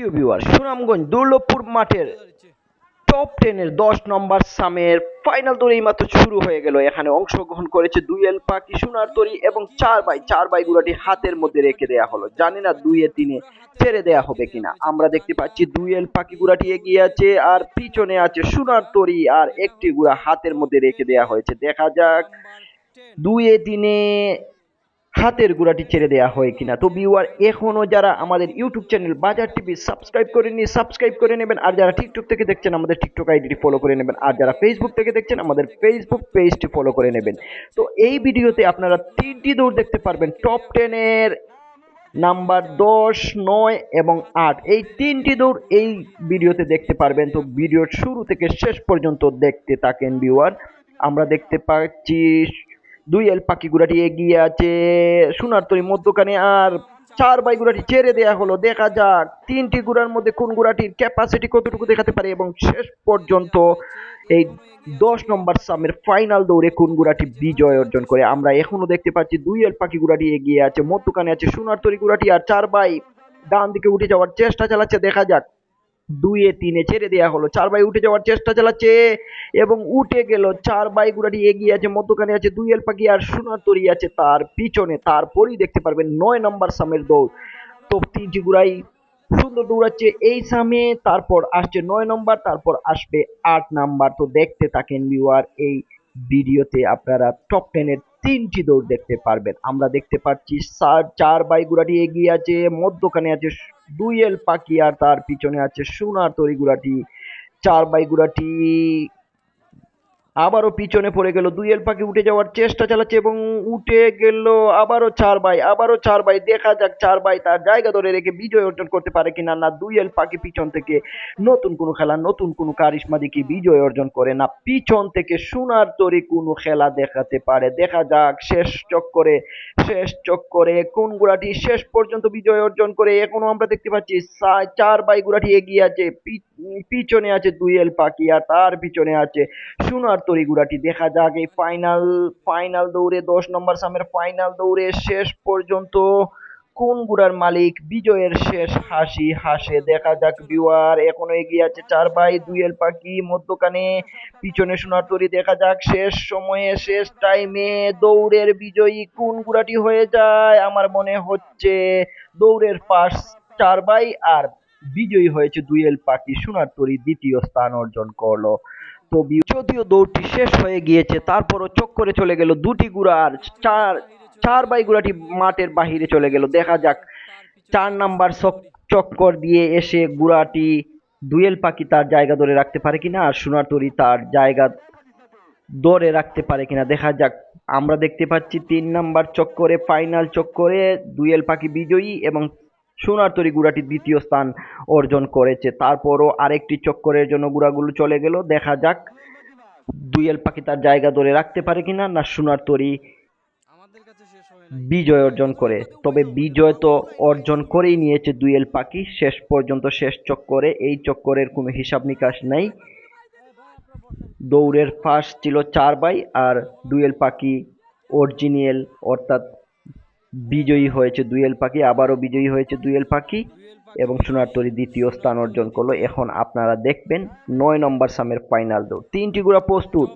প্রিয় ভিউয়ার সুনামগঞ্জ দুর্লভপুর মাঠের টপ টেনের দশ নম্বর সামের ফাইনাল দৌড় এইমাত্র শুরু হয়ে গেল। এখানে অংশগ্রহণ করেছে দুইয়েল পাখি, সোনার তরি এবং চার বাই চার বাই গুলাটি হাতের মধ্যে রেখে দেয়া হলো। জানি না দুইয়ে তিনে ছেড়ে দেয়া হবে কিনা। আমরা দেখতে পাচ্ছি দুইয়েল পাখি গুড়াটি এগিয়ে আছে আর পিছনে আছে সোনার তরি আর একটি গুড়া হাতের মধ্যে রেখে দেয়া হয়েছে। দেখা যাক দুইয়ে তিনে হাতের গুড়াটি ছেড়ে দেওয়া হয় কিনা? তো ভিউয়ার এখনও যারা আমাদের YouTube channel Bazar TV subscribe করেননি সাবস্ক্রাইব করে নেবেন। আর যারা টিকটক থেকে দেখছেন, আমাদের টিকটক আইডিটি ফলো করে নেবেন। আর যারা ফেসবুক থেকে দেখছেন, আমাদের ফেসবুক পেজটি ফলো করে নেবেন। তো এই ভিডিওতে আপনারা তিনটি দৌড় দেখতে পারবেন। টপ টেনের নাম্বার দশ, নয় এবং আট। এই তিনটি দৌড় এই ভিডিওতে দেখতে পারবেন। তো ভিডিওর শুরু থেকে শেষ পর্যন্ত দেখতে থাকেন ভিউয়ার আমরা দেখতে পাচ্ছি দুই এল পাখি গুড়াটি এগিয়ে আছে। সোনার তরি মধ্যখানে আর চার বাই গুড়াটি ছেড়ে দেয়া হলো। দেখা যাক তিনটি গুড়ার মধ্যে কোন গুড়াটির ক্যাপাসিটি কতটুকু দেখাতে পারে এবং শেষ পর্যন্ত এই দশ নম্বর সামের ফাইনাল দৌড়ে কোন গুড়াটি বিজয় অর্জন করে। আমরা এখনও দেখতে পাচ্ছি দুই এল পাখি গুড়াটি এগিয়ে আছে। মধ্যখানে আছে সোনার তরি গুড়াটি আর চার বাই ডান দিকে উঠে যাওয়ার চেষ্টা চালাচ্ছে। দেখা যাক দুইয়ে তিনে ছেড়ে দেওয়া হলো। চার বাই উঠে যাওয়ার চেষ্টা চালাচ্ছে এবং উঠে গেল। চার বাই গুড়াটি এগিয়ে আছে, মধ্যখানে আছে দুই এল পাখি আর সোনার তরি আছে তার পিছনে। তারপরেই দেখতে পারবেন নয় নম্বর সামের দৌড়। তো তিনটি গুড়াই সুন্দর দৌড়াচ্ছে এই সামে, তারপর আসছে নয় নম্বর, তারপর আসবে আট নাম্বার। তো দেখতে থাকেন ভিউয়ার এই ভিডিওতে আপনারা টপ টেনের তিনটি দৌড় দেখতে পারবেন। আমরা দেখতে পাচ্ছি চার- চার বাই গুড়াটি এগিয়ে আছে, মধ্যখানে আছে দুই এল পাখি আর তার পিছনে আছে সোনার তরি গুড়াটি চার বাই গুড়াটি আবারও পিছনে পড়ে গেল। দুই এল পাখি উঠে যাওয়ার চেষ্টা চালাচ্ছে এবং উঠে গেল। আবারও চার বাই, আবারও চার বাই। দেখা যাক চার বাই তার জায়গা ধরে রেখে বিজয় অর্জন করতে পারে কিনা না। দুই এল পাখি পিছন থেকে নতুন কোনো খেলা, নতুন কোনো কারিশমা দেখি বিজয় অর্জন করে না। পিছন থেকে সোনার তরি কোনো খেলা দেখাতে পারে। দেখা যাক শেষ চক্করে শেষ চক্করে কোন গুড়াটি শেষ পর্যন্ত বিজয় অর্জন করে। এখনও আমরা দেখতে পাচ্ছি চার বাই গুড়াটি এগিয়ে আছে। পিছনে আছে দুই এল পাখি আর তার পিছনে আছে সোনার তরি গুড়াটি দেখা যাক। এই ফাইনাল ফাইনাল দৌড়ে দশ নম্বর সামের ফাইনাল দৌড়ে শেষ পর্যন্ত কোন গুড়ার মালিক বিজয়ের শেষ হাসি হাসে? দেখা যাক ভিউয়ার এখনও এগিয়ে আছে চার বাই দুই এল পাখি। মধ্যখানে পিছনে সোনার তরি, দেখা যাক শেষ সময়ে, শেষ টাইমে দৌড়ের বিজয়ী কোন গুড়াটি হয়ে যায়? আমার মনে হচ্ছে দৌড়ের পাশ চার বাই আর বিজয়ী হয়েছে দুইয়েল পাখি। সোনার তরি দ্বিতীয় স্থান অর্জন করল। তো বি- যদিও দৌড়টি শেষ হয়ে গিয়েছে, তারপরও চক্করে চলে গেল দুটি গুড়া আর চার চার বাই গুড়াটি মাঠের বাহিরে চলে গেল। দেখা যাক, চার নাম্বার চক- চক্কর দিয়ে এসে গুড়াটি দুয়েল পাখি তার জায়গা ধরে রাখতে পারে কিনা আর সোনার তরি তার জায়গা ধরে রাখতে পারে কিনা। দেখা যাক, আমরা দেখতে পাচ্ছি তিন নাম্বার চক্করে ফাইনাল চক্করে দুয়েল পাখি বিজয়ী এবং সোনার তরি গুড়াটি দ্বিতীয় স্থান অর্জন করেছে। তারপরও আরেকটি চক্করের জন্য গুড়াগুলো চলে গেল। দেখা যাক দুয়েল পাখি তার জায়গা ধরে রাখতে পারে কিনা না সোনার তরি বিজয় অর্জন করে। তবে বিজয় তো অর্জন করেই নিয়েছে দুয়েল পাখি। শেষ পর্যন্ত শেষ চক্করে এই চক্করের কোনো হিসাব নিকাশ নাই। দৌড়ের ফার্স্ট ছিল চার বাই আর দুয়েল পাখি অরিজিনাল অর্থাৎ বিজয়ী হয়েছে দুয়েল পাখি, আবারও বিজয়ী হয়েছে দুয়েল পাখি এবং সোনার তরি দ্বিতীয় স্থান অর্জন করল। এখন আপনারা দেখবেন নয় নম্বর সামের ফাইনাল দৌড়। তিনটি গুড়া প্রস্তুত।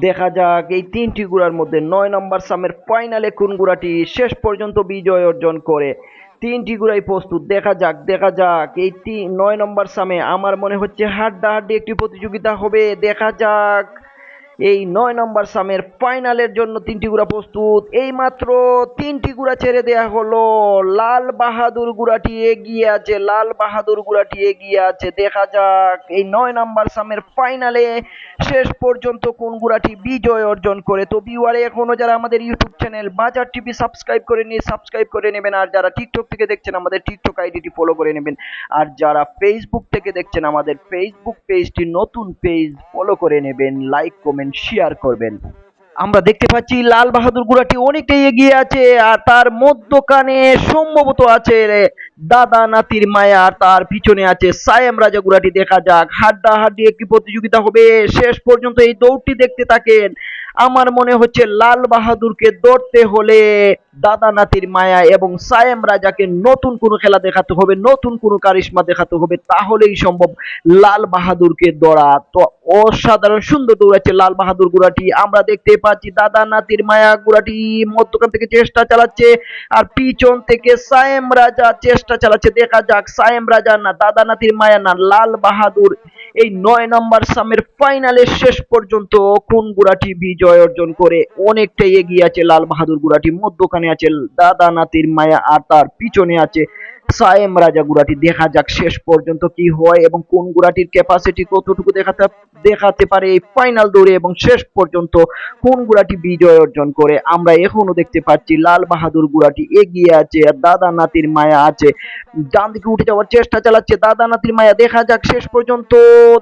দেখা যাক এই তিনটি গুড়ার মধ্যে নয় নম্বর সামের ফাইনালে কোন গুড়াটি শেষ পর্যন্ত বিজয় অর্জন করে। তিনটি গুড়াই প্রস্তুত। দেখা যাক দেখা যাক এই তিন নয় নম্বর সামে আমার মনে হচ্ছে হাড্ডাহাড্ডি একটি প্রতিযোগিতা হবে। দেখা যাক। এই নয় নম্বর সামের ফাইনালের জন্য তিনটি গুড়া প্রস্তুত। এই মাত্র তিনটি গুড়া ছেড়ে দেয়া হলো। লাল বাহাদুর গুড়াটি এগিয়ে আছে, লাল বাহাদুর গুড়াটি এগিয়ে আছে। দেখা যাক এই নয় নম্বর সামের ফাইনালে শেষ পর্যন্ত কোন গুড়াটি বিজয় অর্জন করে। তো বিওয়ারে এখনও যারা আমাদের YouTube channel Bazar TV subscribe করে নিয়ে সাবস্ক্রাইব করে নেবেন। আর যারা টিকটক থেকে দেখছেন, আমাদের টিকটক আইডিটি ফলো করে নেবেন। আর যারা ফেসবুক থেকে দেখছেন, আমাদের ফেসবুক পেজটি নতুন পেজ ফলো করে নেবেন। লাইক কমেন্ট শেয়ার করবেন। আমরা দেখতে পাচ্ছি, লাল বাহাদুর গুড়াটি অনেকটাই এগিয়ে আছে, আর তার মধ্যখানে সম্ভবত আছে দাদা নাতির মায়া, আর তার পিছনে আছে সায়েম রাজা গুড়াটি। দেখা যাক হাড্ডা হাড্ডি একটি প্রতিযোগিতা হবে। শেষ পর্যন্ত এই দৌড়টি দেখতে থাকেন। আমার মনে হচ্ছে লাল বাহাদুরকে ধরতে হলে দাদা নাতির মায়া এবং সায়েম রাজাকে নতুন কোনো খেলা দেখাতে হবে, নতুন কোনো কারিশমা দেখাতে হবে, তাহলেই সম্ভব লাল বাহাদুরকে ধরা। তো অসাধারণ সুন্দর দৌড়াচ্ছে লাল বাহাদুর গুড়াটি। আমরা দেখতে পাচ্ছি দাদা নাতির মায়া গুড়াটি মধ্যখান থেকে চেষ্টা চালাচ্ছে আর পিছন থেকে সায়েম রাজা চেষ্টা চালাচ্ছে। দেখা যাক, সায়েম রাজা না, দাদা নাতির মায়া না, লাল বাহাদুর এই নয় নম্বর সামের ফাইনালের শেষ পর্যন্ত কোন গুড়াটি বিজয় অর্জন করে অনেকটাই এগিয়ে আছে লাল বাহাদুর গুড়াটি। মধ্যখানে আছে দাদা নাতির মায়া আর তার পিছনে আছে সায়েম রাজা গুড়াটি দেখা যাক শেষ পর্যন্ত কি হয় এবং কোন গুড়াটির ক্যাপাসিটি কতটুকু দেখাতে দেখাতে পারে এই ফাইনাল দৌড়ে এবং শেষ পর্যন্ত কোন গুড়াটি বিজয় অর্জন করে। আমরা এখনও দেখতে পাচ্ছি লাল বাহাদুর গুড়াটি এগিয়ে আছে, আর দাদা নাতির মায়া আছে। ডান দিকে উঠে যাওয়ার চেষ্টা চালাচ্ছে দাদা নাতির মায়া। দেখা যাক শেষ পর্যন্ত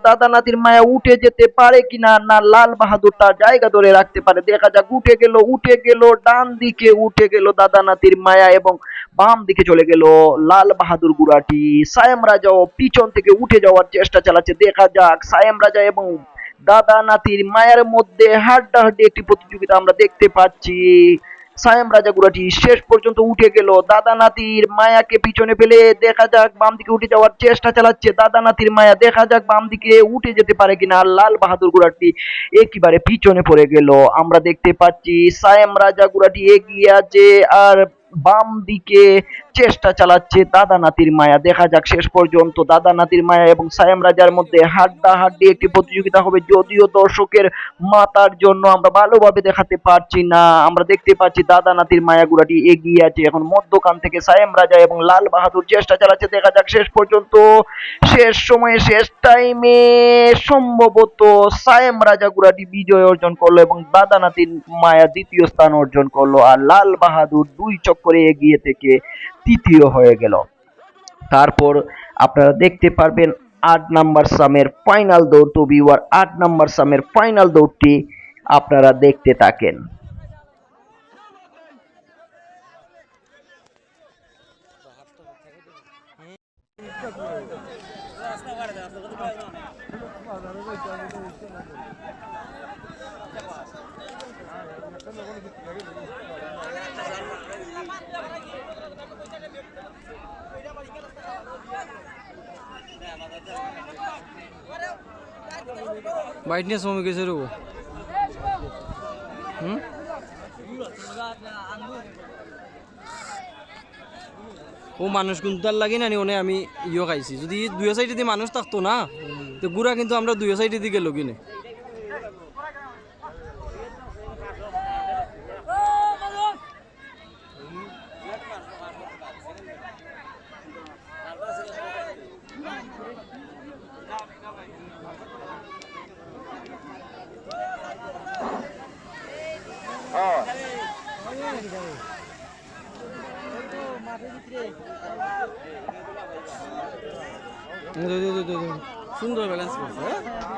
দাদা নাতির মায়া উঠে যেতে পারে কিনা, না লাল বাহাদুর তার জায়গা ধরে রাখতে পারে। দেখা যাক উঠে গেল উঠে গেল, ডান দিকে উঠে গেল দাদা নাতির মায়া এবং বাম দিকে চলে গেল লাল বাহাদুর গুড়াটি। সায়েম রাজাও পিছন থেকে উঠে যাওয়ার চেষ্টা চালাচ্ছে। দেখা যাক, সায়েম রাজা এবং দাদা নাতির মায়ের মধ্যে হাড্ডাহাড্ডি একটি প্রতিযোগিতা আমরা দেখতে পাচ্ছি। সায়েম রাজা গুড়াটি শেষ পর্যন্ত উঠে গেল। দাদা নাতির মায়াকে পিছনে ফেলে দেখা যাক বাম দিকে উঠে যাওয়ার চেষ্টা চালাচ্ছে। দাদা নাতির মায়া দেখা যাক বাম দিকে উঠে যেতে পারে কিনা। লাল বাহাদুর গুড়াটি একেবারে পিছনে পড়ে গেল। আমরা দেখতে পাচ্ছি সায়েম রাজা গুড়াটি এগিয়ে আছে আর বাম দিকে চেষ্টা চালাচ্ছে দাদা নাতির মায়া। দেখা যাক শেষ পর্যন্ত দাদা নাতির মায়া এবং সায়েম রাজার মধ্যে হাড্ডা হাড্ডি একটি প্রতিযোগিতা হবে। যদিও দর্শকের মাতার জন্য আমরা ভালোভাবে দেখাতে পারছি না, আমরা দেখতে পাচ্ছি দাদা নাতির মায়া গুড়াটি এগিয়ে আছে। এখন মধ্যখান থেকে সায়েম রাজা এবং লাল বাহাদুর চেষ্টা চালাচ্ছে। দেখা যাক শেষ পর্যন্ত, শেষ সময়ে, শেষ টাইমে সম্ভবত সায়েম রাজা গুড়াটি বিজয় অর্জন করল এবং দাদা নাতির মায়া দ্বিতীয় স্থান অর্জন করল। আর লাল বাহাদুর দুই চক্করে এগিয়ে থেকে তৃতীয় হয়ে গেল। তারপর আপনারা দেখতে পারবেন আট নাম্বার সামের ফাইনাল দৌড়। তো ভিউয়ার আট নাম্বার সামের ফাইনাল দৌড়টি আপনারা দেখতে থাকেন। ব্রাইটনেস কমে গেছে রে ও। মানুষ কিন্তু আর লাগে না ওনে আমি ইয়ে খাইছি। যদি দুই সাইডে দিয়ে মানুষ থাকতো না, তো গুড়া কিন্তু আমরা দুই সাইডে দিকে গেল কিনে সুন্দর ব্যালেন্স করছে হ্যাঁ?